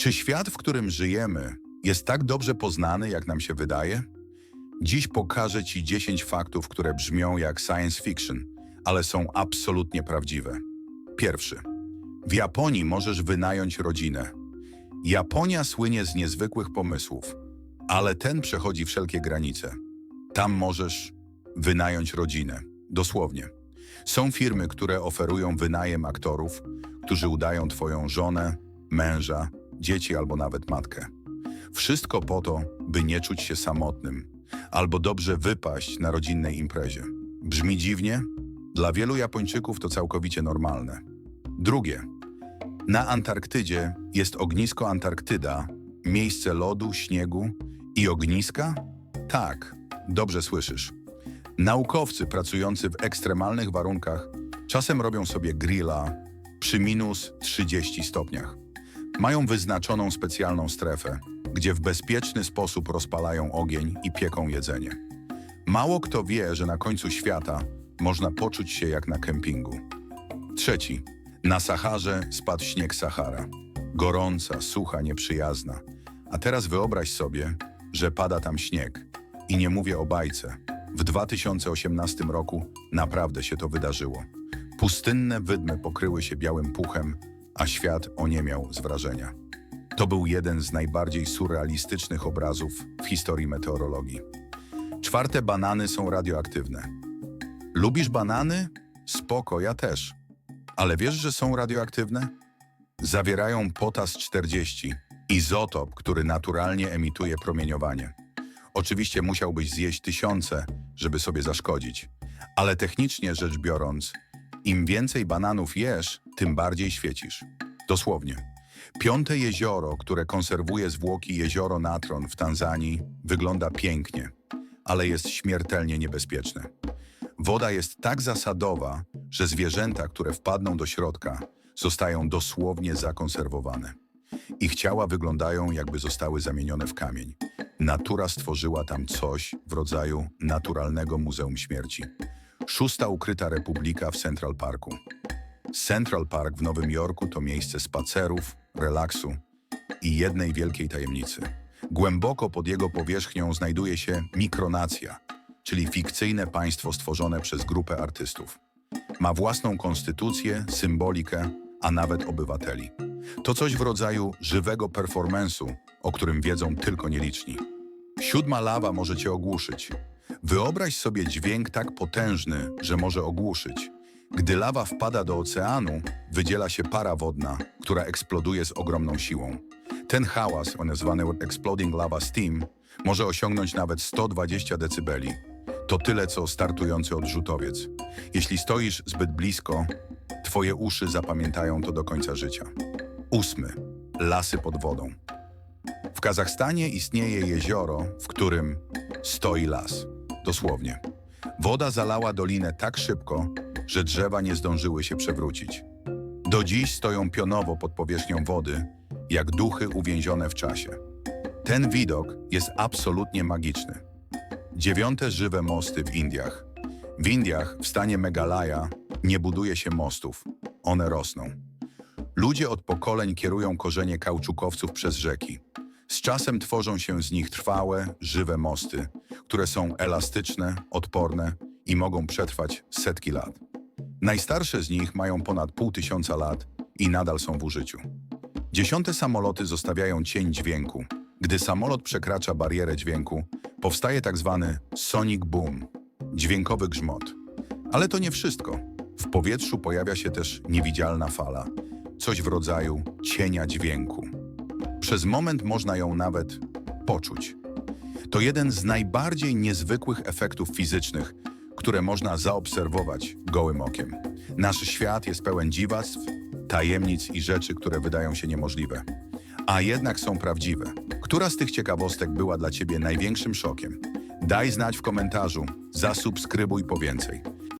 Czy świat, w którym żyjemy, jest tak dobrze poznany, jak nam się wydaje? Dziś pokażę Ci 10 faktów, które brzmią jak science fiction, ale są absolutnie prawdziwe. Pierwszy. W Japonii możesz wynająć rodzinę. Japonia słynie z niezwykłych pomysłów, ale ten przechodzi wszelkie granice. Tam możesz wynająć rodzinę. Dosłownie. Są firmy, które oferują wynajem aktorów, którzy udają Twoją żonę, męża, dzieci albo nawet matkę. Wszystko po to, by nie czuć się samotnym albo dobrze wypaść na rodzinnej imprezie. Brzmi dziwnie? Dla wielu Japończyków to całkowicie normalne. Drugie. Na Antarktydzie jest ognisko Antarktyda, miejsce lodu, śniegu i ogniska? Tak, dobrze słyszysz. Naukowcy pracujący w ekstremalnych warunkach czasem robią sobie grilla przy minus 30 stopniach. Mają wyznaczoną specjalną strefę, gdzie w bezpieczny sposób rozpalają ogień i pieką jedzenie. Mało kto wie, że na końcu świata można poczuć się jak na kempingu. Trzeci. Na Saharze spadł śnieg Sahara. Gorąca, sucha, nieprzyjazna. A teraz wyobraź sobie, że pada tam śnieg. I nie mówię o bajce. W 2018 roku naprawdę się to wydarzyło. Pustynne wydmy pokryły się białym puchem, a świat oniemiał z wrażenia. To był jeden z najbardziej surrealistycznych obrazów w historii meteorologii. Czwarte banany są radioaktywne. Lubisz banany? Spoko, ja też. Ale wiesz, że są radioaktywne? Zawierają potas 40, izotop, który naturalnie emituje promieniowanie. Oczywiście musiałbyś zjeść tysiące, żeby sobie zaszkodzić. Ale technicznie rzecz biorąc, im więcej bananów jesz, tym bardziej świecisz. Dosłownie. Piąte jezioro, które konserwuje zwłoki jezioro Natron w Tanzanii, wygląda pięknie, ale jest śmiertelnie niebezpieczne. Woda jest tak zasadowa, że zwierzęta, które wpadną do środka, zostają dosłownie zakonserwowane. Ich ciała wyglądają, jakby zostały zamienione w kamień. Natura stworzyła tam coś w rodzaju naturalnego Muzeum Śmierci. Szósta ukryta republika w Central Parku. Central Park w Nowym Jorku to miejsce spacerów, relaksu i jednej wielkiej tajemnicy. Głęboko pod jego powierzchnią znajduje się mikronacja, czyli fikcyjne państwo stworzone przez grupę artystów. Ma własną konstytucję, symbolikę, a nawet obywateli. To coś w rodzaju żywego performance'u, o którym wiedzą tylko nieliczni. Siódma lawa może cię ogłuszyć. Wyobraź sobie dźwięk tak potężny, że może ogłuszyć. Gdy lawa wpada do oceanu, wydziela się para wodna, która eksploduje z ogromną siłą. Ten hałas, on zwany Exploding Lava Steam, może osiągnąć nawet 120 decybeli. To tyle, co startujący odrzutowiec. Jeśli stoisz zbyt blisko, twoje uszy zapamiętają to do końca życia. Ósmy. Lasy pod wodą. W Kazachstanie istnieje jezioro, w którym stoi las. Dosłownie. Woda zalała dolinę tak szybko, że drzewa nie zdążyły się przewrócić. Do dziś stoją pionowo pod powierzchnią wody, jak duchy uwięzione w czasie. Ten widok jest absolutnie magiczny. Dziewiąte żywe mosty w Indiach. W Indiach, w stanie Meghalaya, nie buduje się mostów, one rosną. Ludzie od pokoleń kierują korzenie kauczukowców przez rzeki. Z czasem tworzą się z nich trwałe, żywe mosty, które są elastyczne, odporne i mogą przetrwać setki lat. Najstarsze z nich mają ponad pół tysiąca lat i nadal są w użyciu. Dziesiąte samoloty zostawiają cień dźwięku. Gdy samolot przekracza barierę dźwięku, powstaje tak zwany sonic boom, dźwiękowy grzmot. Ale to nie wszystko. W powietrzu pojawia się też niewidzialna fala, coś w rodzaju cienia dźwięku. Przez moment można ją nawet poczuć. To jeden z najbardziej niezwykłych efektów fizycznych, które można zaobserwować gołym okiem. Nasz świat jest pełen dziwactw, tajemnic i rzeczy, które wydają się niemożliwe, a jednak są prawdziwe. Która z tych ciekawostek była dla Ciebie największym szokiem? Daj znać w komentarzu, zasubskrybuj po więcej.